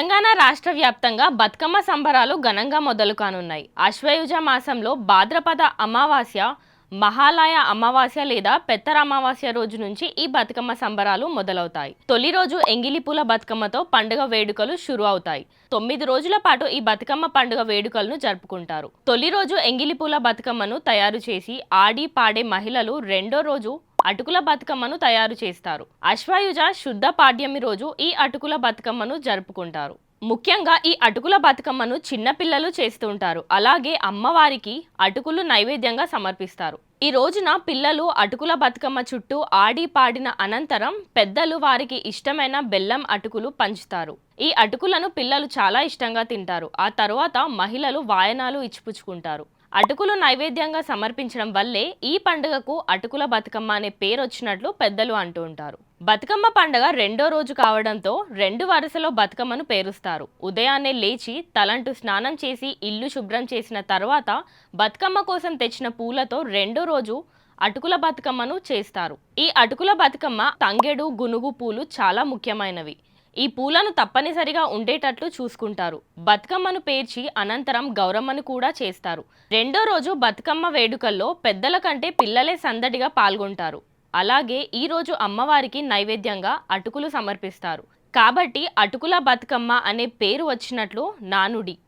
తెలంగాణ రాష్ట్ర వ్యాప్తంగా బతుకమ్మ సంబరాలు ఘనంగా మొదలు కానున్నాయి. అశ్వయుజ మాసంలో భాద్రపద అమావాస్య మహాలయ అమావాస్య లేదా పెత్తర అమావాస్య రోజు నుంచి ఈ బతుకమ్మ సంబరాలు మొదలవుతాయి. తొలి రోజు ఎంగిలిపూల బతుకమ్మతో పండుగ వేడుకలు షురు అవుతాయి. తొమ్మిది రోజుల పాటు ఈ బతుకమ్మ పండుగ వేడుకలను జరుపుకుంటారు. తొలి రోజు ఎంగిలిపూల బతుకమ్మను తయారు చేసి ఆడి పాడే మహిళలు రెండో రోజు అటుకుల బతుకమ్మను తయారు చేస్తారు. అశ్వయుజ శుద్ధ పాడ్యమి రోజు ఈ అటుకుల బతుకమ్మను జరుపుకుంటారు. ముఖ్యంగా ఈ అటుకుల బతుకమ్మను చిన్నపిల్లలు చేస్తుంటారు. అలాగే అమ్మవారికి అటుకులు నైవేద్యంగా సమర్పిస్తారు. ఈ రోజున పిల్లలు అటుకుల బతుకమ్మ చుట్టూ ఆడి పాడిన అనంతరం పెద్దలు వారికి ఇష్టమైన బెల్లం అటుకులు పంచుతారు. ఈ అటుకులను పిల్లలు చాలా ఇష్టంగా తింటారు. ఆ తర్వాత మహిళలు వాయనాలు ఇచ్చిపుచ్చుకుంటారు. అటుకులు నైవేద్యంగా సమర్పించడం వల్లే ఈ పండుగకు అటుకుల బతుకమ్మ అనే పేరు వచ్చినట్లు పెద్దలు అంటూ ఉంటారు. బతుకమ్మ పండుగ రెండో రోజు కావడంతో రెండు వరుసలో బతుకమ్మను పేరుస్తారు. ఉదయాన్నే లేచి తలంటూ స్నానం చేసి ఇల్లు శుభ్రం చేసిన తర్వాత బతుకమ్మ కోసం తెచ్చిన పూలతో రెండో రోజు అటుకుల బతుకమ్మను చేస్తారు. ఈ అటుకుల బతుకమ్మ తంగెడు గునుగు పూలు చాలా ముఖ్యమైనవి. ఈ పూలను తప్పనిసరిగా ఉండేటట్లు చూసుకుంటారు. బతుకమ్మను పేర్చి అనంతరం గౌరమ్మను కూడా చేస్తారు. రెండో రోజు బతుకమ్మ వేడుకల్లో పెద్దల కంటే పిల్లలే సందడిగా పాల్గొంటారు. అలాగే ఈ రోజు అమ్మవారికి నైవేద్యంగా అటుకులు సమర్పిస్తారు. కాబట్టి అటుకుల బతుకమ్మ అనే పేరు వచ్చినట్లు నానుడి